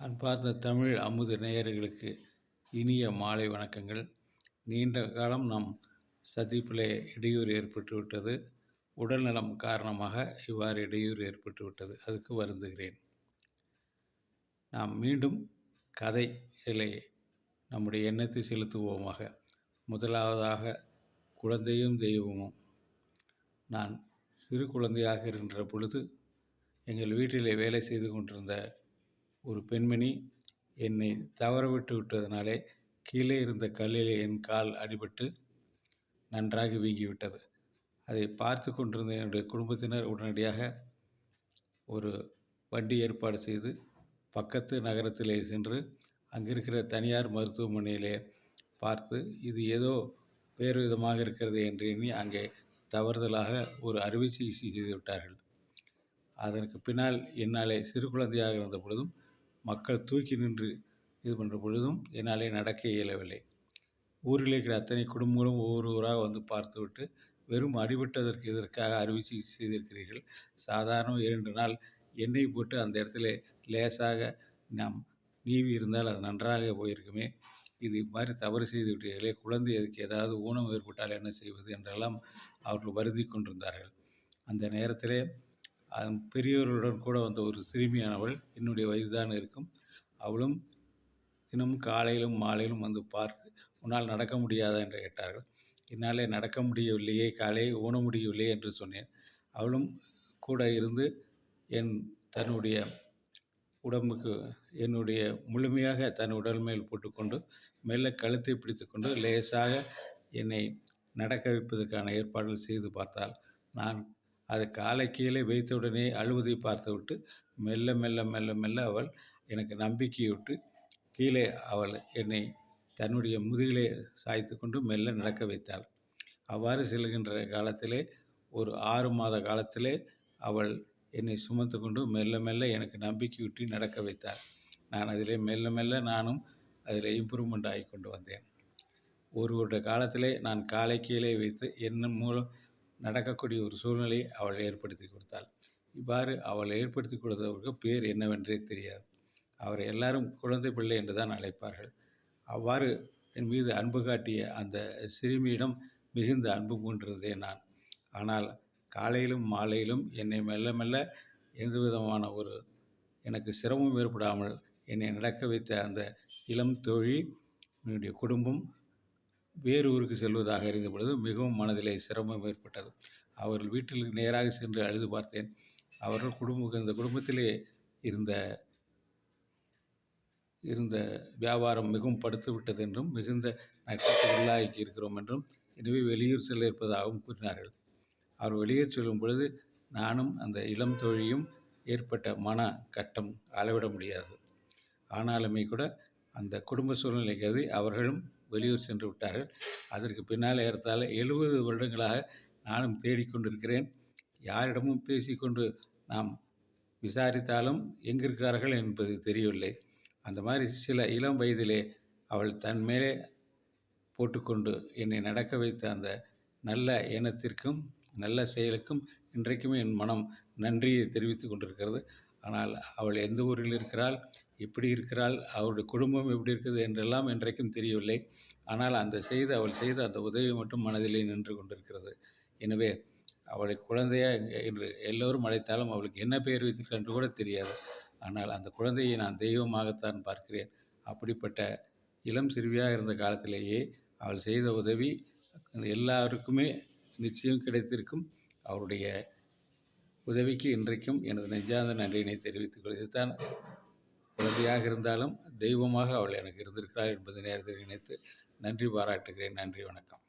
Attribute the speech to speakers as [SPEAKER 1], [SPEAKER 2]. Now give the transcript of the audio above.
[SPEAKER 1] அன்பார்ந்த தமிழ் அமுது நேயர்களுக்கு இனிய மாலை வணக்கங்கள். நீண்ட காலம் நம் சந்திப்பிலே இடையூறு ஏற்பட்டுவிட்டது உடல்நலம் காரணமாக இவ்வாறு இடையூறு ஏற்பட்டுவிட்டது அதுக்கு வருந்துகிறேன். நாம் மீண்டும் கதைகளை நம்முடைய எண்ணத்தை செலுத்துவோமாக. முதலாவதாக குழந்தையும் தெய்வமும். நான் சிறு குழந்தையாக இருக்கின்ற பொழுது எங்கள் வீட்டிலே வேலை செய்து கொண்டிருந்த ஒரு பெண்மணி என்னை தவறவிட்டு விட்டதனாலே கீழே இருந்த கல்லில் என் கால் அடிபட்டு நன்றாக வீங்கிவிட்டது. அதை பார்த்து கொண்டிருந்த என்னுடைய குடும்பத்தினர் உடனடியாக ஒரு வண்டி ஏற்பாடு செய்து பக்கத்து நகரத்திலே சென்று அங்கிருக்கிற தனியார் மருத்துவமனையிலே பார்த்து இது ஏதோ வேறு விதமாக இருக்கிறது என்று எண்ணி அங்கே தவறுதலாக ஒரு அறுவை சிகிச்சை செய்து விட்டார்கள். அதற்கு பின்னால் என்னாலே சிறு குழந்தையாக இருந்த பொழுதும் மக்கள் தூக்கி நின்று இது பண்ணுற பொழுதும் என்னாலே நடக்க இயலவில்லை. ஊரில் இருக்கிற அத்தனை குடும்பங்களும் ஒவ்வொருவராக வந்து பார்த்துவிட்டு வெறும் அடிபட்டதற்கு இதற்காக அறுவை சிகிச்சை செய்திருக்கிறீர்கள்? சாதாரண இரண்டு நாள் எண்ணெய் போட்டு அந்த இடத்துல லேசாக நாம் நீவி இருந்தால் அது நன்றாக போயிருக்குமே. இது மாதிரி தவறு செய்து விட்டீர்களே குழந்தை அதுக்கு ஏதாவது ஊனம் ஏற்பட்டால் என்ன செய்வது என்றெல்லாம் அவர்கள் வருந்தி கொண்டிருந்தார்கள். அந்த நேரத்திலே பெரியவர்களுடன் கூட வந்த ஒரு சிறுமியானவள் என்னுடைய வயதுதான் இருக்கும். அவளும் தினமும் காலையிலும் மாலையிலும் வந்து பார்த்து உன்னால் நடக்க முடியாதா? என்று கேட்டார்கள். என்னாலே நடக்க முடியவில்லையே காலை ஊன முடியவில்லையே என்று சொன்னேன். அவளும் கூட இருந்து என் தன்னுடைய உடம்புக்கு என்னுடைய முழுமையாக தன் உடல் மேல் போட்டுக்கொண்டு மெல்ல கழுத்தை பிடித்துக்கொண்டு லேசாக என்னை நடக்க வைப்பதற்கான ஏற்பாடுகள் செய்து பார்த்தால் நான் அதை காலை கீழே வைத்தவுடனே அழுவதை பார்த்துவிட்டு மெல்ல மெல்ல மெல்ல மெல்ல அவள் எனக்கு நம்பிக்கையூட்டு கீழே அவள் என்னை தன்னுடைய முதுகிலே சாய்த்து கொண்டு மெல்ல நடக்க வைத்தாள். அவ்வாறு செல்கின்ற காலத்திலே ஒரு ஆறு மாத காலத்திலே அவள் என்னை சுமந்து கொண்டு மெல்ல மெல்ல எனக்கு நம்பிக்கையூட்டி நடக்க வைத்தாள். நான் அதிலே மெல்ல மெல்ல நானும் அதில் இம்ப்ரூவ்மெண்ட் ஆகி கொண்டு வந்தேன். ஒரு வருட காலத்திலே நான் காலை கீழே வைத்து என்ன மூலம் நடக்கக்கூடிய ஒரு சூழ்நிலையை அவள் ஏற்படுத்தி கொடுத்தாள். இவ்வாறு அவள் ஏற்படுத்தி கொடுத்தவருக்கு பேர் என்னவென்றே தெரியாது. அவரை எல்லாரும் குழந்தை பிள்ளை என்று தான் அழைப்பார்கள். அவ்வாறு என் மீது அன்பு காட்டிய அந்த சிறுமியிடம் மிகுந்த அன்பு கொண்டிருந்தேன் நான். ஆனால் காலையிலும் மாலையிலும் என்னை மெல்ல மெல்ல எந்த விதமான ஒரு எனக்கு சிரமம் ஏற்படாமல் என்னை நடக்க வைத்த அந்த இளம் தொழில் என்னுடைய குடும்பம் வேறு ஊருக்கு செல்வதாக அறிந்த பொழுது மிகவும் மனதிலே சிரமம் ஏற்பட்டது. அவர்கள் வீட்டில் நேராக சென்று அழுது பார்த்தேன். அவர்கள் குடும்ப இந்த குடும்பத்திலே இருந்த இருந்த வியாபாரம் மிகவும் படுத்து விட்டது என்றும் மிகுந்த நஷ்டத்தை உள்ளாக்கி இருக்கிறோம் என்றும் எனவே வெளியூர் செல்ல இருப்பதாகவும் கூறினார்கள். அவர் வெளியூர் செல்லும் பொழுது நானும் அந்த இளம் தொழியும் ஏற்பட்ட மன கட்டம் அளவிட முடியாது. ஆனாலுமே கூட அந்த குடும்ப சூழ்நிலை கருதி அவர்களும் வெளியூர் சென்று விட்டார்கள். அதற்கு பின்னால் ஏறத்தால் எழுபது வருடங்களாக நானும் தேடிக்கொண்டிருக்கிறேன். யாரிடமும் பேசிக்கொண்டு நாம் விசாரித்தாலும் எங்கிருக்கிறார்கள் என்பது தெரியவில்லை. அந்த மாதிரி சில இளம் வயதிலே அவள் தன் மேலே போட்டுக்கொண்டு என்னை நடக்க வைத்த அந்த நல்ல எண்ணத்திற்கும் நல்ல செயலுக்கும் இன்றைக்குமே என் மனம் நன்றியை தெரிவித்து கொண்டிருக்கிறது. ஆனால் அவள் எந்த ஊரில் இருக்கிறாள் எப்படி இருக்கிறாள் அவருடைய குடும்பம் எப்படி இருக்குது என்றெல்லாம் இன்றைக்கும் தெரியவில்லை. ஆனால் அந்த செய்த அவள் செய்த அந்த உதவி மட்டும் மனதிலே நின்று கொண்டிருக்கிறது. எனவே அவளை குழந்தையா என்று எல்லோரும் அழைத்தாலும் அவளுக்கு என்ன பெயர் வைத்திருக்க என்று கூட தெரியாது. ஆனால் அந்த குழந்தையை நான் தெய்வமாகத்தான் பார்க்கிறேன். அப்படிப்பட்ட இளம் சிறுவியாக இருந்த காலத்திலேயே அவள் செய்த உதவி எல்லாருக்குமே நிச்சயம் கிடைத்திருக்கும். அவருடைய உதவிக்கு இன்றைக்கும் எனது நெஞ்சார்ந்த நன்றியினை தெரிவித்துக் கொள்கிறேன். குழந்தையாக இருந்தாலும் தெய்வமாக அவள் எனக்கு இருந்திருக்கிறாள் என்பதை நேரத்தில் நினைத்து நன்றி பாராட்டுகிறேன். நன்றி வணக்கம்.